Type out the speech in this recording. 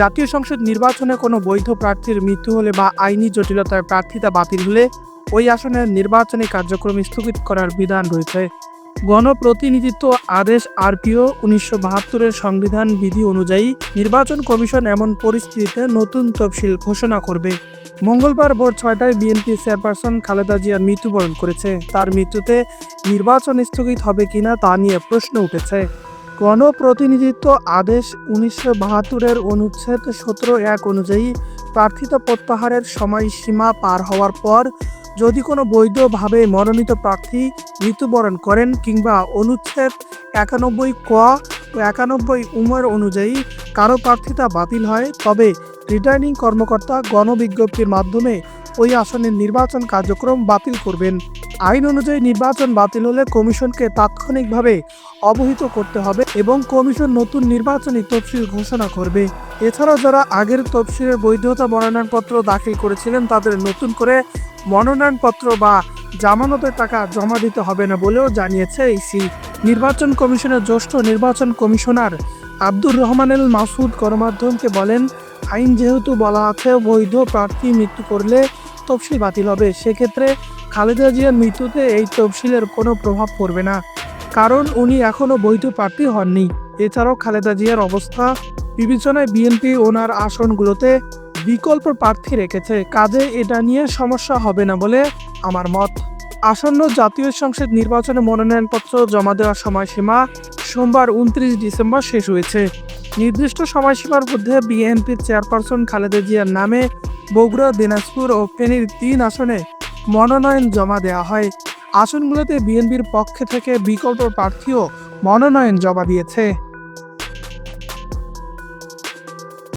জাতীয় সংসদ নির্বাচনে কোনো বৈধ প্রার্থীর মৃত্যু হলে বা আইনি জটিলতায় প্রার্থিতা বাতিল হলে ওই আসনের নির্বাচনী কার্যক্রম স্থগিত করার বিধান রয়েছে। গণপ্রতিনিধিত্ব আদেশ আরপিও উনিশশো বাহাত্তরের সংবিধান বিধি অনুযায়ী নির্বাচন কমিশন এমন পরিস্থিতিতে নতুন তফসিল ঘোষণা করবে। মঙ্গলবার ভোর ছয়টায় বিএনপি চেয়ারপারসন খালেদা জিয়ার মৃত্যুবরণ করেছে। তার মৃত্যুতে নির্বাচন স্থগিত হবে কিনা তা নিয়ে প্রশ্ন উঠেছে। গণপ্রতিনিধিত্ব আদেশ উনিশশো বাহাত্তরের অনুচ্ছেদ সতেরো এক অনুযায়ী প্রার্থিতা প্রত্যাহারের সময়সীমা পার হওয়ার পর যদি কোনো বৈধভাবে মনোনীত প্রার্থী মৃত্যুবরণ করেন কিংবা অনুচ্ছেদ একানব্বই ক ও একানব্বই উমর অনুযায়ী কারও প্রার্থিতা বাতিল হয়, তবে রিটার্নিং কর্মকর্তা গণবিজ্ঞপ্তির মাধ্যমে ওই আসনের নির্বাচন কার্যক্রম বাতিল করবেন। আইন অনুযায়ী নির্বাচন বাতিল হলে কমিশনকে তাৎক্ষণিকভাবে অবহিত করতে হবে এবং কমিশন নতুন নির্বাচনী তফসিল ঘোষণা করবে। এছাড়াও যারা আগের তফসিলের বৈধতা মনোনয়নপত্র দাখিল করেছিলেন, তাদের নতুন করে মনোনয়নপত্র বা জামানতের টাকা জমা দিতে হবে না বলেও জানিয়েছে ইসি নির্বাচন কমিশনের জ্যেষ্ঠ নির্বাচন কমিশনার আব্দুর রহমানুল মাসুদ গণমাধ্যমকে বলেন, আইন যেহেতু বলা আছে, বৈধ প্রার্থী মৃত্যু করলে তফসিল বাতিল হবে। সেক্ষেত্রে খালেদা জিয়ার মৃত্যুতে এই তফসিলের কোনো প্রভাব পড়বে না, কারণ উনি এখনও বৈধ প্রার্থী হননি। এছাড়াও খালেদা জিয়ার অবস্থা, বিবেচনায় বিএনপি ওনার আসনগুলোতে বিকল্প প্রার্থী রেখেছে, কাজে এটা নিয়ে সমস্যা হবে না বলে আমার মত। আসন্ন জাতীয় সংসদ নির্বাচনে মনোনয়নপত্র জমা দেওয়ার সময়সীমা সোমবার উনত্রিশ ডিসেম্বর শেষ হয়েছে। নির্দিষ্ট সময়সীমার মধ্যে বিএনপির চেয়ারপারসন খালেদা জিয়ার নামে বগুড়া, দিনাজপুর ও ফেনীর তিন আসনে মনোনয়ন জমা দেওয়া হয়। আসনগুলোতে বিএনপির পক্ষে থেকে বিকল্প প্রার্থীও মনোনয়ন জমা দিয়েছে।